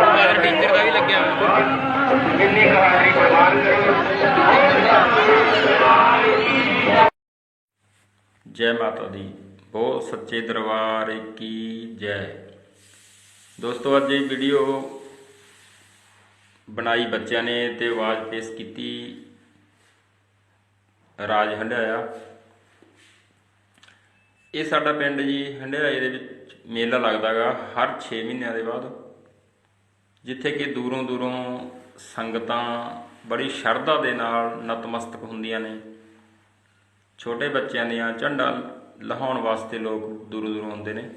ਮਗਰ ਟੀਚਰ ਦਾ ਵੀ ਲੱਗਿਆ ਹੋਇਆ ਜੈ ਮਾਤਾ ਦੀ। ਬਹੁਤ ਸੱਚੇ ਦਰਬਾਰ ਕੀ ਜੈ। ਦੋਸਤੋ, ਅੱਜ ਇਹ ਵੀਡੀਓ ਬਣਾਈ ਬੱਚਿਆਂ ਨੇ ਤੇ ਆਵਾਜ਼ ਪੇਸ਼ ਕੀਤੀ ਰਾਜ ਹੰਡਾਇਆ ਇਹ ਸਾਡਾ ਪਿੰਡ ਜੀ ਹੰਡਾਏ ਦੇ ਵਿੱਚ ਮੇਲਾ ਲੱਗਦਾਗਾ ਹਰ 6 ਮਹੀਨਿਆਂ ਦੇ ਬਾਅਦ, ਜਿੱਥੇ ਕਿ ਦੂਰੋਂ ਦੂਰੋਂ ਸੰਗਤਾਂ ਬੜੀ ਸ਼ਰਧਾ ਦੇ ਨਾਲ ਨਤਮਸਤਕ ਹੁੰਦੀਆਂ ਨੇ। ਛੋਟੇ ਬੱਚਿਆਂ ਦੀਆਂ ਝੰਡਾਂ ਲਹਾਉਣ ਵਾਸਤੇ ਲੋਕ ਦੂਰੋਂ ਦੂਰੋਂ ਆਉਂਦੇ ਨੇ।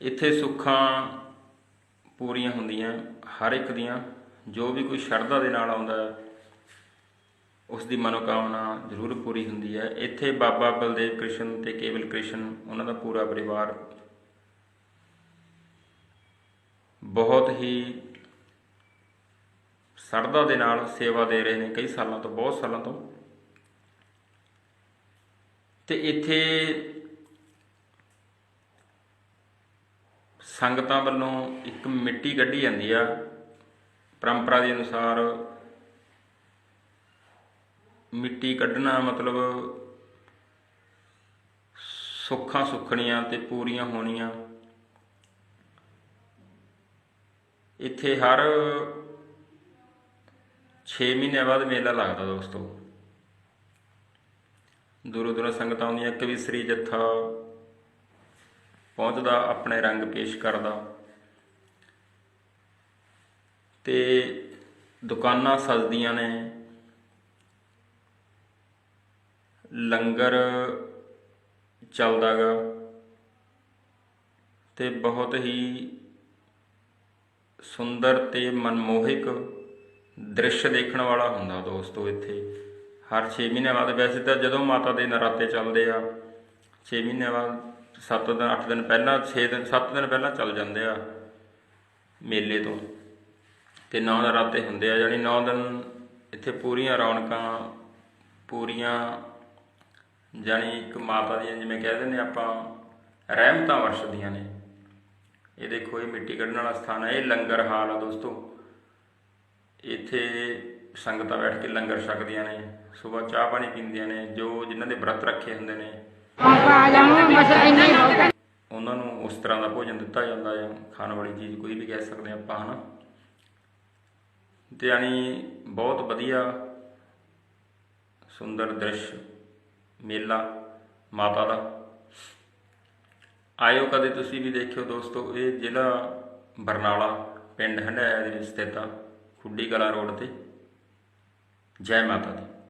ਇੱਥੇ ਸੁੱਖਾਂ ਪੂਰੀਆਂ ਹੁੰਦੀਆਂ ਹਰ ਇੱਕ ਦੀਆਂ, ਜੋ ਵੀ ਕੋਈ ਸ਼ਰਧਾ ਦੇ ਨਾਲ ਆਉਂਦਾ ਹੈ ਉਸ ਦੀ ਮਨੋਕਾਮਨਾ ਜ਼ਰੂਰ ਪੂਰੀ ਹੁੰਦੀ ਹੈ। ਇੱਥੇ ਬਾਬਾ ਬਲਦੇਵ ਕ੍ਰਿਸ਼ਨ ਤੇ ਕੇਵਲ ਕ੍ਰਿਸ਼ਨ, ਉਹਨਾਂ ਦਾ ਪੂਰਾ ਪਰਿਵਾਰ ਬਹੁਤ ਹੀ ਸਰਦਾ ਦੇ ਨਾਲ ਸੇਵਾ ਦੇ ਰਹੇ ਨੇ, ਕਈ ਸਾਲਾਂ ਤੋਂ, ਬਹੁਤ ਸਾਲਾਂ ਤੋਂ। ਤੇ ਇੱਥੇ ਸੰਗਤਾਂ ਵੱਲੋਂ ਇੱਕ ਮਿੱਟੀ ਕੱਢੀ ਜਾਂਦੀ ਆ। ਪਰੰਪਰਾ ਦੇ ਅਨੁਸਾਰ ਮਿੱਟੀ ਕੱਢਣਾ ਮਤਲਬ ਸੁੱਖਾਂ ਸੁੱਖਣੀਆਂ ਤੇ ਪੂਰੀਆਂ ਹੋਣੀਆਂ। ਇੱਥੇ ਹਰ 6 ਮਹੀਨਿਆਂ ਬਾਅਦ ਮੇਲਾ ਲੱਗਦਾ ਦੋਸਤੋ। ਦੂਰੋਂ ਦੂਰੋਂ ਸੰਗਤਾਂ ਆਉਂਦੀਆਂ ਕਵਿਸਰੀ ਜੱਥਾ ਪਹੁੰਚਦਾ, ਆਪਣੇ ਰੰਗ ਪੇਸ਼ ਕਰਦਾ। ਤੇ ਦੁਕਾਨਾਂ ਸਜਦੀਆਂ ਨੇ। ਲੰਗਰ ਚੱਲਦਾ ਗਾ ਤੇ ਬਹੁਤ ਹੀ ਸੁੰਦਰ ਤੇ ਮਨਮੋਹਕ ਦ੍ਰਿਸ਼ ਦੇਖਣ ਵਾਲਾ ਹੁੰਦਾ ਦੋਸਤੋ ਇੱਥੇ। ਹਰ 6 ਮਹੀਨਿਆਂ ਬਾਅਦ ਵੈਸੇ ਤਾਂ ਜਦੋਂ ਮਾਤਾ ਦੇ ਨਰਾਤੇ ਚੱਲਦੇ ਆ 6 ਮਹੀਨਿਆਂ ਬਾਅਦ 7 ਦਿਨ 8 ਦਿਨ ਪਹਿਲਾਂ 6 ਦਿਨ 7 ਦਿਨ ਪਹਿਲਾਂ ਚੱਲ ਜਾਂਦੇ ਆ ਮੇਲੇ ਤੋਂ। ਤੇ ਨੌ ਨਰਾਤੇ ਹੁੰਦੇ ਆ ਜਾਨੀ 9 ਦਿਨ ਇੱਥੇ ਪੂਰੀਆਂ ਰੌਣਕਾਂ, ਪੂਰੀਆਂ ਜਾਨੀ ਇੱਕ ਮਾਤਾ ਦੀਆਂ ਜਿਵੇਂ ਕਹਿ ਦਿੰਦੇ ਆਪਾਂ, ਰਹਿਮਤਾਂ ਵਰਸ਼ਦੀਆਂ ਨੇ। ਇਹ ਦੇਖੋ, ਇਹ ਮਿੱਟੀ ਕੱਢਣ ਵਾਲਾ ਸਥਾਨ ਹੈ, ਇਹ ਲੰਗਰ ਹਾਲ ਆ ਦੋਸਤੋ। ਇੱਥੇ ਸੰਗਤਾਂ ਬੈਠ ਕੇ ਲੰਗਰ ਛਕਦੀਆਂ ਨੇ, ਸਵੇਰ ਚਾਹ ਪਾਣੀ ਪੀਂਦੀਆਂ ਨੇ, ਜੋ ਜਿਨ੍ਹਾਂ ਦੇ ਵਰਤ ਰੱਖੇ ਹੁੰਦੇ ਨੇ। ਉਹਨਾਂ ਨੂੰ ਉਸ ਤਰ੍ਹਾਂ ਦਾ ਭੋਜਨ ਦਿੱਤਾ ਜਾਂਦਾ ਹੈ। ਖਾਣ ਵਾਲੀ ਚੀਜ਼ ਕੋਈ ਵੀ ਕਹਿ ਸਕਦੇ ਹਾਂ ਆਪਾਂ, ਹਨਾ। ਤੇ ਯਾਨੀ ਬਹੁਤ ਵਧੀਆ, ਸੁੰਦਰ ਦ੍ਰਿਸ਼। ਮੇਲਾ, ਮਾਤਾ ਦਾ। ਆਇਓ ਕਦੇ ਤੁਸੀਂ ਵੀ ਦੇਖਿਓ ਦੋਸਤੋ, ਇਹ ਜ਼ਿਲ੍ਹਾ ਬਰਨਾਲਾ, ਪਿੰਡ ਹੰਡਾਇਆ ਦੇ ਵਿੱਚ ਸਥਿਤ ਆ, ਖੁੱਡੀ ਕਲਾ ਰੋਡ ਤੇ। ਜੈ ਮਾਤਾ ਦੀ।